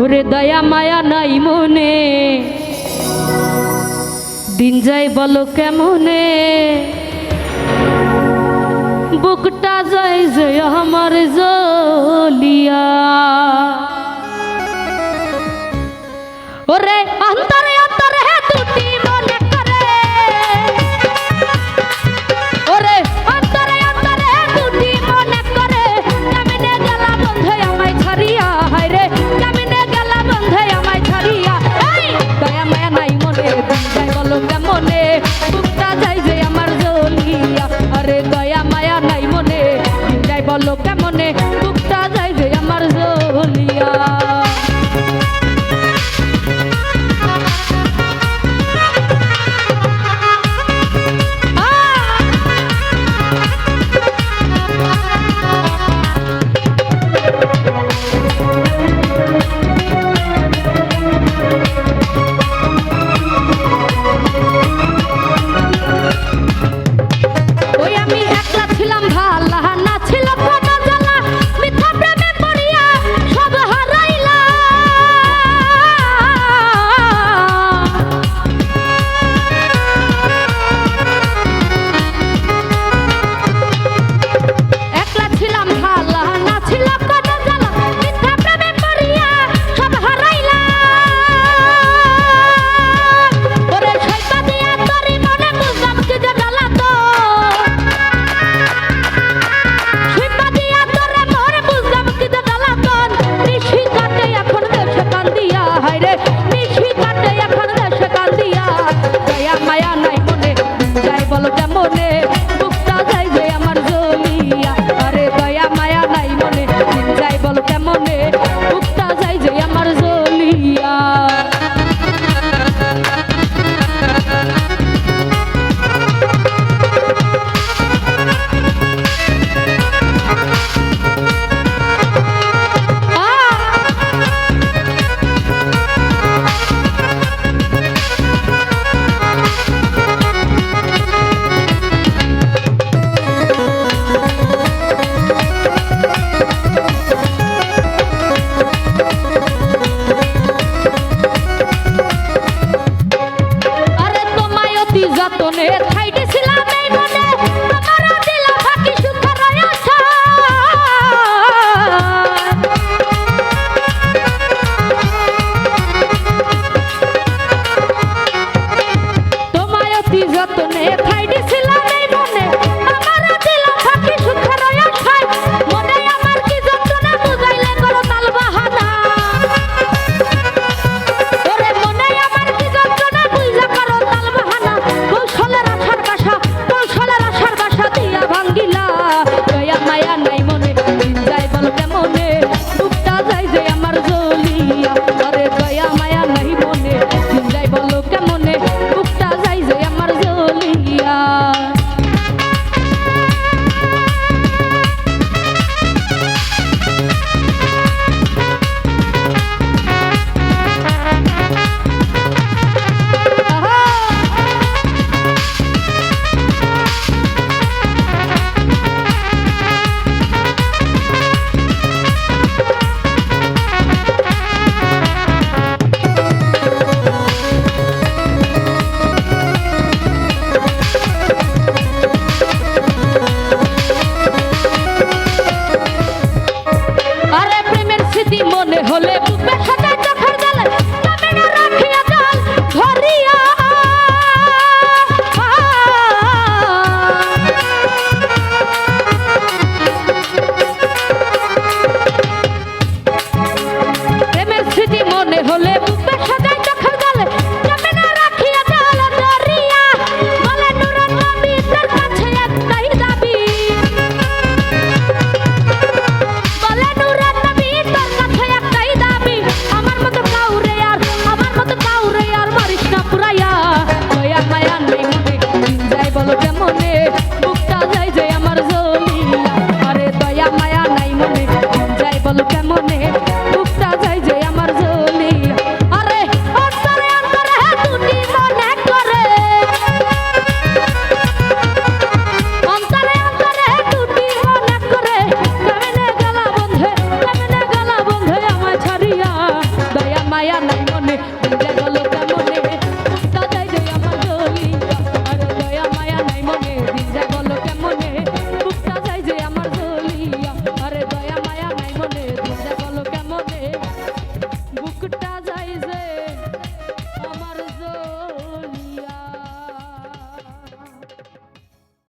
ওরে দয়া মায়া নাই মনে। দিন যাই বলো কেমনে? বুকটা যাই যে আমার যায় solo que